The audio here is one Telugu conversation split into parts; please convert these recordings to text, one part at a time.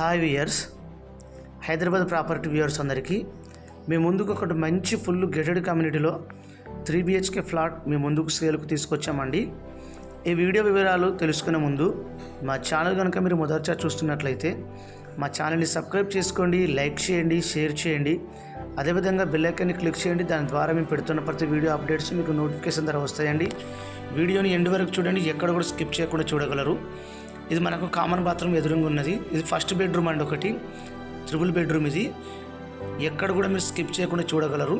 Hi viewers Hyderabad property viewers అందరికీ మీ ముందుకు ఒకటి మంచి ఫుల్ గెటెడ్ కమ్యూనిటీలో త్రీ బిహెచ్కే ఫ్లాట్ మీ ముందుకు సేల్కు తీసుకొచ్చామండి. ఈ వీడియో వివరాలు తెలుసుకునే ముందు మా ఛానల్ కనుక మీరు మొదటిసారి చూస్తున్నట్లయితే మా ఛానల్ని సబ్స్క్రైబ్ చేసుకోండి లైక్ చేయండి షేర్ చేయండి. అదేవిధంగా బెల్ క్లిక్ చేయండి దాని ద్వారా మేము పెడుతున్న ప్రతి వీడియో అప్డేట్స్ మీకు నోటిఫికేషన్ ద్వారా వస్తాయండి. వీడియోని ఎండ్ వరకు చూడండి ఎక్కడ కూడా స్కిప్ చేయకుండా చూడగలరు. ఇది మనకు కామన్ బాత్రూమ్ ఎదురుగా ఉన్నది. ఇది ఫస్ట్ బెడ్రూమ్ అండి ఒకటి. త్రిబుల్ బెడ్రూమ్ ఇది. ఎక్కడ కూడా మీరు స్కిప్ చేయకుండా చూడగలరు.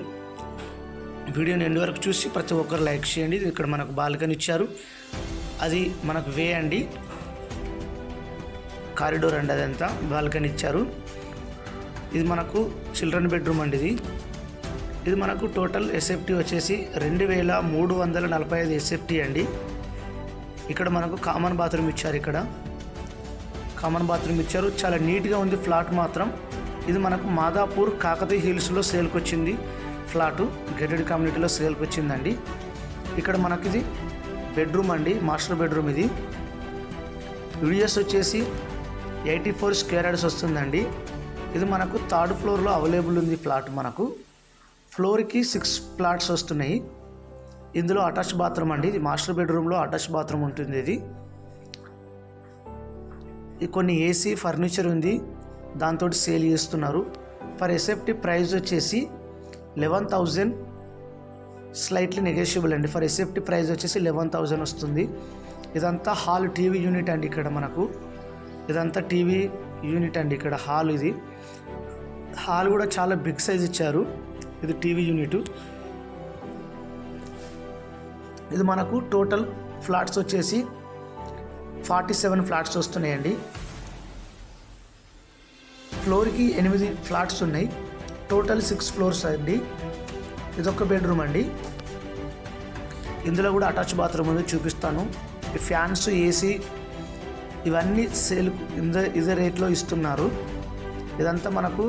వీడియోని ఎండ్ వరకు చూసి ప్రతి ఒక్కరు లైక్ చేయండి. ఇది ఇక్కడ మనకు బాల్కనీ ఇచ్చారు. అది మనకు వే అండి. కారిడోర్ అండి అదంతా. బాల్కనీ ఇచ్చారు. ఇది మనకు చిల్డ్రన్ బెడ్రూమ్ అండి ఇది. ఇది మనకు టోటల్ ఎస్ఎఫ్టీ వచ్చేసి రెండు వేల మూడు వందల నలభై ఐదు ఎస్ఎఫ్టీ అండి. ఇక్కడ మనకు కామన్ బాత్రూమ్ ఇచ్చారు ఇక్కడ. కామన్ బాత్రూమ్ ఇచ్చారు. చాలా నీట్గా ఉంది ఫ్లాట్ మాత్రం. ఇది మనకు మాదాపూర్ కాకతీయ హిల్స్లో సేల్కి వచ్చింది ఫ్లాటు గెటెడ్ కమ్యూనిటీలో సేల్కి వచ్చిందండి. ఇక్కడ మనకి ఇది బెడ్రూమ్ అండి మాస్టర్ బెడ్రూమ్ ఇది. యూడిఎస్ వచ్చేసి ఎయిటీ ఫోర్ స్క్వేర్ యార్డ్స్ వస్తుందండి. ఇది మనకు థర్డ్ ఫ్లోర్లో అవైలబుల్ ఉంది ఫ్లాట్ మనకు. ఫ్లోర్కి సిక్స్ ఫ్లాట్స్ వస్తున్నాయి. ఇందులో అటాచ్ బాత్రూమ్ అండి ఇది మాస్టర్ బెడ్రూమ్లో అటాచ్ బాత్రూమ్ ఉంటుంది ఇది. కొన్ని ఏసీ ఫర్నిచర్ ఉంది దాంతో సేల్ చేస్తున్నారు. ఫర్ ఎసెప్టీ ప్రైస్ వచ్చేసి లెవెన్ థౌజండ్ స్లైట్లీ నెగోషియబుల్ అండి. ఫర్ ఎసెప్టీ ప్రైస్ వచ్చేసి లెవెన్ థౌజండ్ వస్తుంది. ఇదంతా హాల్ టీవీ యూనిట్ అండి ఇక్కడ మనకు. ఇదంతా టీవీ యూనిట్ అండి ఇక్కడ హాల్ ఇది. హాల్ కూడా చాలా బిగ్ సైజ్ ఇచ్చారు. ఇది టీవీ యూనిట్. ఇది మనకు టోటల్ ఫ్లాట్స్ వచ్చేసి ఫార్టీ సెవెన్ ఫ్లాట్స్ వస్తున్నాయండి. ఫ్లోర్కి ఎనిమిది ఫ్లాట్స్ ఉన్నాయి. టోటల్ సిక్స్ ఫ్లోర్స్ అండి. ఇదొక బెడ్రూమ్ అండి. ఇందులో కూడా అటాచ్ బాత్రూమ్ ఉంది చూపిస్తాను. ఈ ఫ్యాన్స్ ఏసీ ఇవన్నీ సేల్ ఇదే ఇదే రేట్లో ఇస్తున్నారు. ఇదంతా మనకు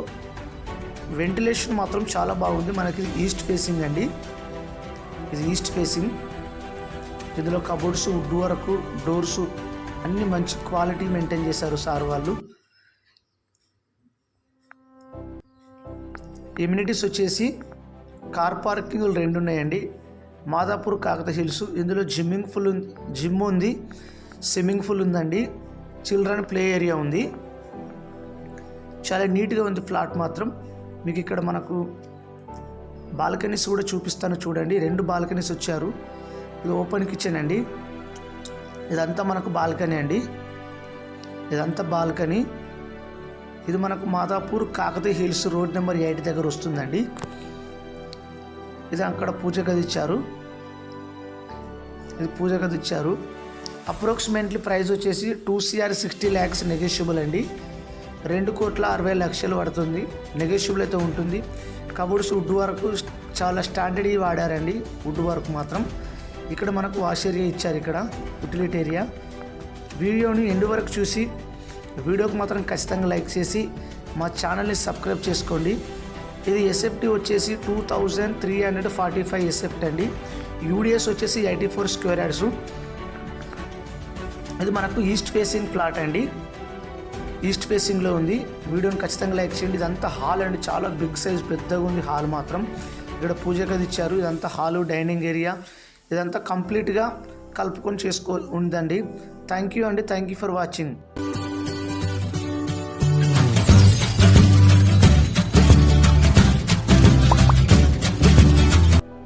వెంటిలేషన్ మాత్రం చాలా బాగుంది. మనకి ఈస్ట్ ఫేసింగ్ అండి. ఇది ఈస్ట్ ఫేసింగ్. ఇందులో కబోర్డ్స్ వుడ్ వరకు డోర్స్ అన్ని మంచి క్వాలిటీ మెయింటైన్ చేశారు సార్ వాళ్ళు. ఎమ్యూనిటీస్ వచ్చేసి కార్ పార్కింగ్ రెండు ఉన్నాయండి. మాదాపూర్ కాకత హిల్స్ ఇందులో జిమ్మింగ్ ఫుల్ జిమ్ ఉంది స్విమ్మింగ్ పూల్ ఉందండి. చిల్డ్రన్ ప్లే ఏరియా ఉంది. చాలా నీట్గా ఉంది ఫ్లాట్ మాత్రం. మీకు ఇక్కడ మనకు బాల్కనీస్ కూడా చూపిస్తాను చూడండి. రెండు బాల్కనీస్ వచ్చారు. ఇది ఓపెన్ కిచెన్ అండి. ఇదంతా మనకు బాల్కనీ అండి. ఇదంతా బాల్కనీ. ఇది మనకు Madhapur Kakatiya hills road number eight దగ్గర వస్తుందండి. ఇది అక్కడ పూజ గది ఇచ్చారు. ఇది పూజ గది ఇచ్చారు. అప్రాక్సిమేట్లీ ప్రైస్ వచ్చేసి two CR sixty lakhs negotiable అండి. రెండు కోట్ల అరవై లక్షలు పడుతుంది. నెగోషియబుల్ అయితే ఉంటుంది. కబోర్డ్స్ వుడ్ వరకు చాలా స్టాండర్డ్ వాడారండి. వుడ్ వర్క్ మాత్రం. ఇక్కడ మనకు వాష్ ఏరియా ఇచ్చారు ఇక్కడ యూటిలిటీ ఏరియా వీడియోని ఎండు వరకు చూసి వీడియోకి మాత్రం ఖచ్చితంగా లైక్ చేసి మా ఛానల్ని సబ్స్క్రైబ్ చేసుకోండి. ఇది ఎస్ఎఫ్టీ వచ్చేసి two thousand three hundred forty five SFT అండి. యూడిఎస్ వచ్చేసి ఎయిటీ ఫోర్ స్క్వేర్ యార్డ్స్ ఇది మనకు ఈస్ట్ ఫేసింగ్ ప్లాట్ అండి. ఈస్ట్ ఫేసింగ్లో ఉంది. వీడియోని ఖచ్చితంగా లైక్ చేయండి. ఇదంతా హాల్ అండి. చాలా బిగ్ సైజ్ పెద్దగా ఉంది హాల్ మాత్రం. ఇక్కడ పూజ గది ఇచ్చారు. ఇదంతా హాలు డైనింగ్ ఏరియా. ఇదంతా కంప్లీట్గా కలుపుకొని చేసుకో ఉందండి. థ్యాంక్ యూ అండి. Thank you for watching